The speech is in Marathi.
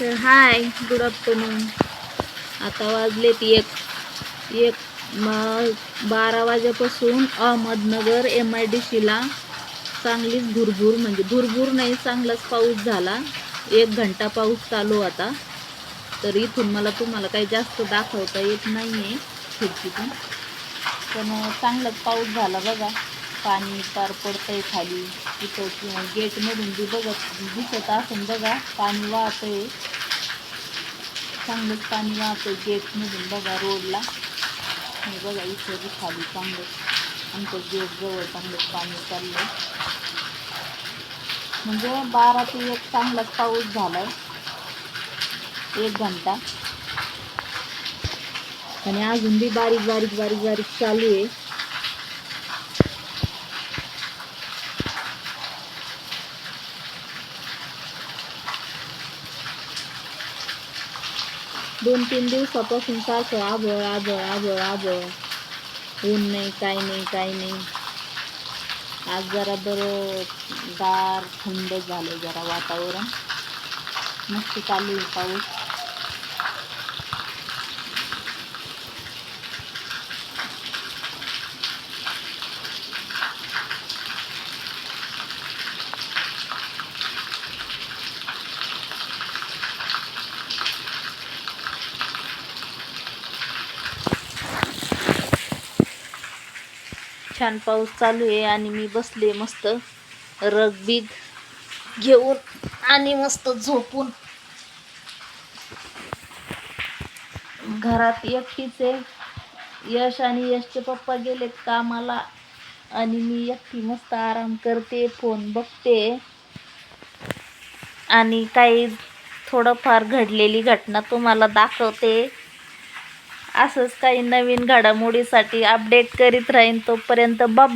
तर हाय गुड आफ्टरनून आता वाजले एक एक मग बारा वाजेपासून अहमदनगर एम आय डी सीला चांगलीच भुरभूर म्हणजे भुरभूर नाही चांगलाच पाऊस झाला. एक घंटा पाऊस चालू आता. तर इथून मला तुम्हाला काही जास्त दाखवता येत नाही आहे खिडकीतून. पण चांगलाच पाऊस झाला बघा. पाणी पार पडतंय खाली. तिथं किंवा गेटमधून बी बघत दिसत असून बघा. पाणी वाहतंय. चांगलंच पाणी वाहतं गेटमधून बघा रोडला हे बघा इथे बी खाली चांगलं गेट जवळ चांगलं पाणी चाललं म्हणजे बारा ते एक चांगलाच पाऊस झालाय. एक घंटा. आणि अजून बी बारीक बारीक बारीक बारीक चालू आहे. दोन तीन दिवसापासून सारखं आबळ आबळ आबळ आबळ ऊन नाही काय नाही काय नाही. आज जरा बरं गार थंड झालं जरा वातावरण. मस्त चालू आहे पाऊस. छान पाऊस चालू आहे आणि मी बसले मस्त रगबीग घेऊन आणि मस्त झोपून. घरात एकटीच आहे. यश आणि यशचे पप्पा गेलेत कामाला आणि मी एकटी मस्त आराम करते फोन बघते. आणि काही थोडंफार घडलेली घटना तुम्हाला दाखवते. असंच काही नवीन घडामोडीसाठी अपडेट करीत राहीन तोपर्यंत बाय